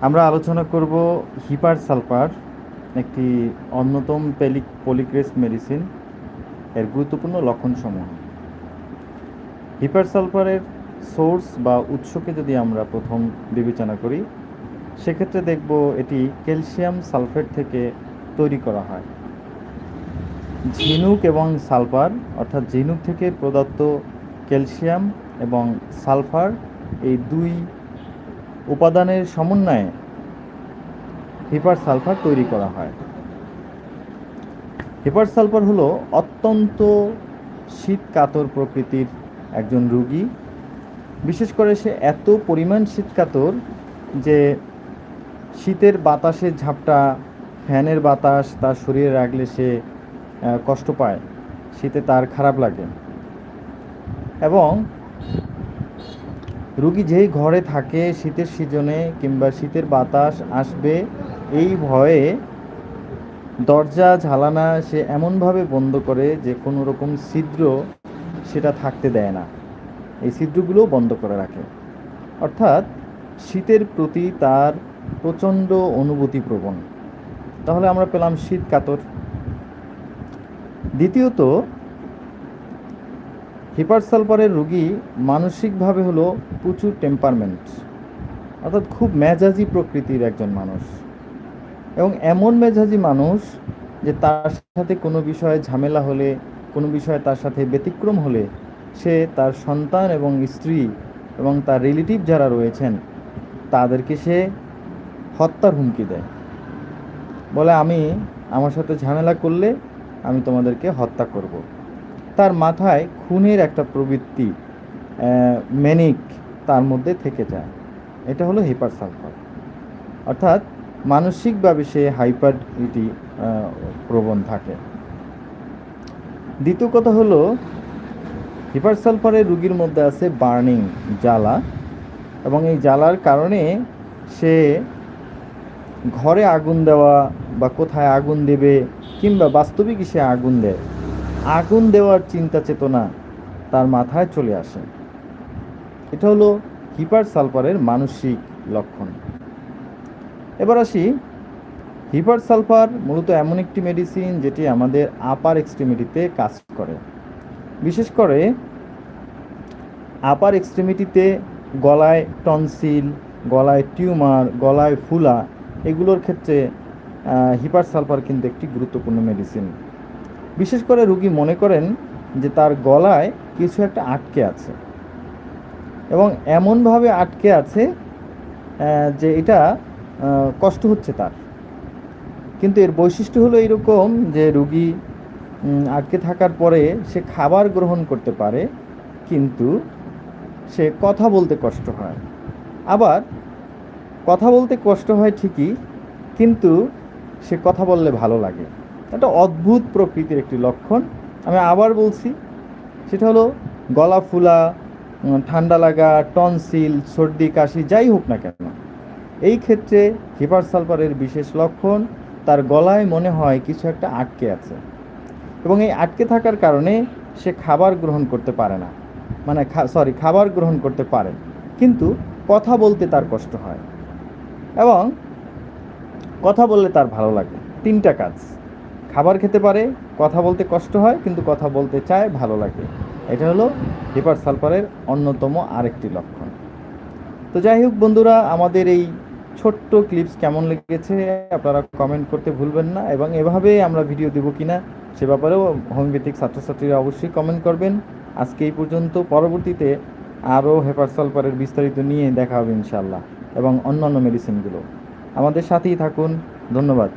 আমরা আলোচনা করব হিপার সালফার একটি অন্যতম পেলিক পলিক্রেস মেডিসিন। এর গুরুত্বপূর্ণ লক্ষণসমূহ। হিপার সালফারের সোর্স বা উৎসকে যদি আমরা প্রথম বিবেচনা করি, সেক্ষেত্রে দেখব এটি ক্যালসিয়াম সালফেট থেকে তৈরি করা হয়। ঝিনুক এবং সালফার, অর্থাৎ ঝিনুক থেকে প্রদত্ত ক্যালসিয়াম এবং সালফার, এই দুই উপাদানের সমন্বয়ে হিপার সালফার তৈরি করা হয়। হিপার সালফার হলো অত্যন্ত শীত কাতর প্রকৃতির একজন রুগী। বিশেষ করে সে এত পরিমাণ শীত কাতর যে শীতের বাতাসের ঝাপটা, ফ্যানের বাতাস তার শরীরে রাখলে সে কষ্ট পায়। শীতে তার খারাপ লাগে। এবং রুগী যেই ঘরে থাকে, শীতের সিজনে কিংবা শীতের বাতাস আসবে, এই ভয়ে দরজা, ঝালানা সে এমনভাবে বন্ধ করে যে কোনো রকম ছিদ্র সেটা থাকতে দেয় না। এই ছিদ্রগুলো বন্ধ করে রাখে। অর্থাৎ শীতের প্রতি তার প্রচণ্ড অনুভূতি প্রবণ তাহলে আমরা পেলাম শীত কাতর। দ্বিতীয়ত হিপার সালফারের রুগী মানসিকভাবে হলো প্রচুর টেম্পারমেন্ট অর্থাৎ খুব মেজাজি প্রকৃতির একজন মানুষ এবং এমন মেজাজি মানুষ যে তার সাথে কোনো বিষয়ে ঝামেলা হলে, কোনো বিষয়ে তার সাথে ব্যতিক্রম হলে, সে তার সন্তান এবং স্ত্রী এবং তার রিলেটিভ যারা রয়েছেন, তাদেরকে সে হত্যার হুমকি দেয় বলে, আমি আমার সাথে ঝামেলা করলে আমি তোমাদেরকে হত্যা করব। তার মাথায় খুনের একটা প্রবৃত্তি মেনিক তার মধ্যে থেকে যায়। এটা হলো হিপার সালফার অর্থাৎ মানসিকভাবে সে হাইপারটি প্রবণ থাকে। দ্বিতীয় কথা হলো হিপার সালফারের রুগীর মধ্যে আছে বার্নিং জ্বালা এবং এই জ্বালার কারণে সে ঘরে আগুন দেওয়া বা কোথায় আগুন দেবে কিংবা বাস্তবিক সে আগুন দেয়। আগুন দেওয়ার চিন্তা চেতনা তার মাথায় চলে আসে। এটা হলো হিপার সালফারের মানসিক লক্ষণ। এবার আসি, হিপার সালফার মূলত এমন একটি মেডিসিন যেটি আমাদের আপার এক্সট্রিমিটিতে কাজ করে। বিশেষ করে আপার এক্সট্রিমিটিতে গলায় টনসিল গলায় টিউমার গলায় ফুলা, এগুলোর ক্ষেত্রে হিপার সালফার কিন্তু একটি গুরুত্বপূর্ণ মেডিসিন বিশেষ করে রুগী মনে করেন যে তার গলায় কিছু একটা আটকে আছে। এবং এমনভাবে আটকে আছে যে এটা কষ্ট হচ্ছে তার। কিন্তু এর বৈশিষ্ট্য হলো এরকম যে রুগী আটকে থাকার পরে সে খাবার গ্রহণ করতে পারে, কিন্তু সে কথা বলতে কষ্ট হয়। আবার কথা বলতে কষ্ট হয় ঠিকই, কিন্তু সে কথা বললে ভালো লাগে। এটা অদ্ভুত প্রকৃতির একটি লক্ষণ। আমি আবার বলছি, সেটা হলো গলা ফুলা ঠান্ডা লাগা, টনসিল, সর্দি, কাশি, যাই হোক না কেন। এই ক্ষেত্রে হিপার সালফারের বিশেষ লক্ষণ, তার গলায় মনে হয় কিছু একটা আটকে আছে। এবং এই আটকে থাকার কারণে সে খাবার গ্রহণ করতে পারে না। মানে সরি খাবার গ্রহণ করতে পারে। কিন্তু কথা বলতে তার কষ্ট হয়। এবং কথা বললে তার ভালো লাগে। তিনটা কাজ। খাবার খেতে পারে, কথা বলতে কষ্ট হয়, কিন্তু কথা বলতে চায়, ভালো লাগে। এটা হলো হিপার সালফারের অন্যতম আরেকটি লক্ষণ। তো যাই হোক বন্ধুরা, আমাদের এই ছোট্ট ক্লিপস কেমন লেগেছে আপনারা কমেন্ট করতে ভুলবেন না এবং এভাবে আমরা ভিডিও দেবো কিনা সে ব্যাপারেও হোমিওপ্যাথিক ছাত্রছাত্রীরা অবশ্যই কমেন্ট করবেন। আজকে এই পর্যন্ত, পরবর্তীতে আরও হেপার সালফারের বিস্তারিত নিয়ে দেখা হবে ইনশাল্লাহ এবং অন্যান্য মেডিসিনগুলো আমাদের সাথেই থাকুন, ধন্যবাদ।